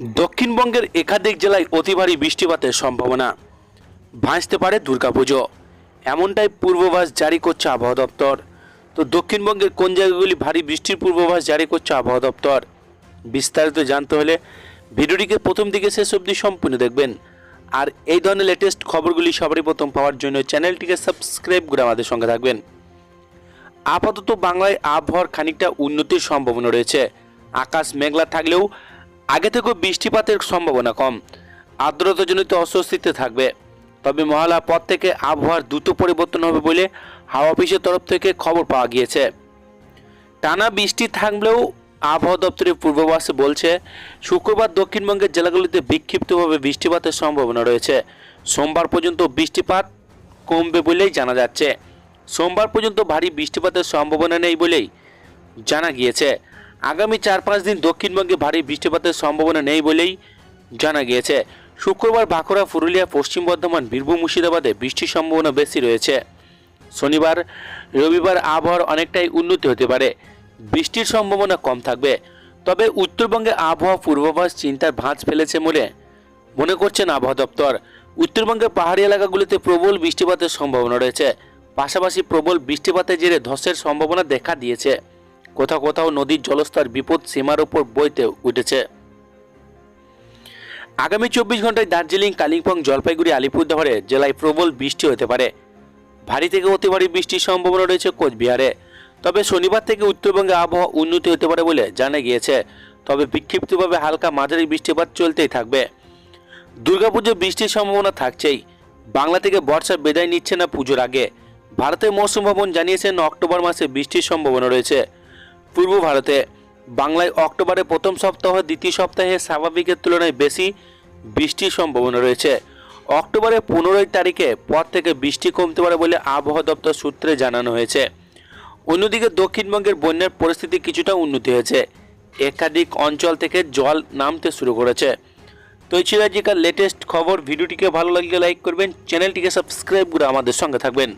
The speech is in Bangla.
দক্ষিণবঙ্গের একাধিক জেলায় অতি ভারী বৃষ্টিপাতের সম্ভাবনা। ভাসতে পারে দুর্গাপুজো। এমনটাই পূর্বাভাস জারি করছে আবহাওয়া দপ্তর। তো দক্ষিণবঙ্গের কোন জায়গাগুলি ভারী বৃষ্টির পূর্বাভাস জারি করছে আবহাওয়া দপ্তর? বিস্তারিত জানতে হলে ভিডিওটিকে প্রথম দিকে শেষ অবধি সম্পূর্ণ দেখবেন। আর এই ধরনের লেটেস্ট খবরগুলি সবারই প্রথম পাওয়ার জন্য চ্যানেলটিকে সাবস্ক্রাইব করে আমাদের সঙ্গে থাকবেন। আপাতত বাংলায় আবহাওয়ার খানিকটা উন্নতির সম্ভাবনা রয়েছে। আকাশ মেঘলা থাকলেও আগে থেকেও বৃষ্টিপাতের সম্ভাবনা কম। আর্দ্রতাজনিত অস্বস্তিতে থাকবে। তবে মহালয়ার পর থেকে আবহাওয়ার দ্রুত পরিবর্তন হবে বলে হাওয়া অফিসের তরফ থেকে খবর পাওয়া গিয়েছে। টানা বৃষ্টি থাকলেও আবহাওয়া দপ্তরের পূর্বাভাসে বলছে, শুক্রবার দক্ষিণবঙ্গের জেলাগুলিতে বিক্ষিপ্তভাবে বৃষ্টিপাতের সম্ভাবনা রয়েছে। সোমবার পর্যন্ত বৃষ্টিপাত কমবে বলেই জানা যাচ্ছে। সোমবার পর্যন্ত ভারী বৃষ্টিপাতের সম্ভাবনা নেই বলেই জানা গিয়েছে। আগামী চার পাঁচ দিন দক্ষিণবঙ্গে ভারী বৃষ্টিপাতের সম্ভাবনা নেই বলেই জানা গিয়েছে। শুক্রবার বাঁকুড়া, পুরুলিয়া, পশ্চিম বর্ধমান, বীরভূম, মুর্শিদাবাদে বৃষ্টির সম্ভাবনা বেশি রয়েছে। শনিবার, রবিবার আবহাওয়ার অনেকটাই উন্নতি হতে পারে। বৃষ্টির সম্ভাবনা কম থাকবে। তবে উত্তরবঙ্গে আবহাওয়া পূর্বাভাস চিন্তার ভাঁজ ফেলেছে বলে মনে করছেন আবহাওয়া দপ্তর। উত্তরবঙ্গের পাহাড়ি এলাকাগুলিতে প্রবল বৃষ্টিপাতের সম্ভাবনা রয়েছে। পাশাপাশি প্রবল বৃষ্টিপাতের জেরে ধসের সম্ভাবনা দেখা দিয়েছে। কোথাও কোথাও নদীর জলস্তর বিপদ সীমার উপর বইতে উঠেছে। আগামী চব্বিশ ঘন্টায় দার্জিলিং, কালিম্পং, জলপাইগুড়ি, আলিপুরদুয়ারে জেলায় প্রবল বৃষ্টি হতে পারে। ভারী থেকে অতি ভারী বৃষ্টির সম্ভাবনা রয়েছে কোচবিহারে। তবে শনিবার থেকে উত্তরবঙ্গে আবহাওয়া উন্নতি হতে পারে বলে জানা গিয়েছে। তবে বিক্ষিপ্তভাবে হালকা মাঝারি বৃষ্টিপাত চলতেই থাকবে। দুর্গাপুজো বৃষ্টির সম্ভাবনা থাকছেই। বাংলা থেকে বর্ষা বেদায় নিচ্ছে না পুজোর আগে। ভারতের মৌসুম ভবন জানিয়েছেন অক্টোবর মাসে বৃষ্টির সম্ভাবনা রয়েছে। পূর্ব ভারতে বাংলায় অক্টোবরের প্রথম সপ্তাহ, দ্বিতীয় সপ্তাহে স্বাভাবিকের তুলনায় বেশি বৃষ্টির সম্ভাবনা রয়েছে। অক্টোবরের পনেরোই তারিখে পর থেকে বৃষ্টি কমতে পারে বলে আবহাওয়া দপ্তর সূত্রে জানানো হয়েছে। অন্যদিকে দক্ষিণবঙ্গের বন্যার পরিস্থিতি কিছুটা উন্নতি হয়েছে। একাধিক অঞ্চল থেকে জল নামতে শুরু করেছে। তো এই ছিল আজকের লেটেস্ট খবর। ভিডিওটিকে ভালো লাগলে লাইক করবেন। চ্যানেলটিকে সাবস্ক্রাইব করে আমাদের সঙ্গে থাকবেন।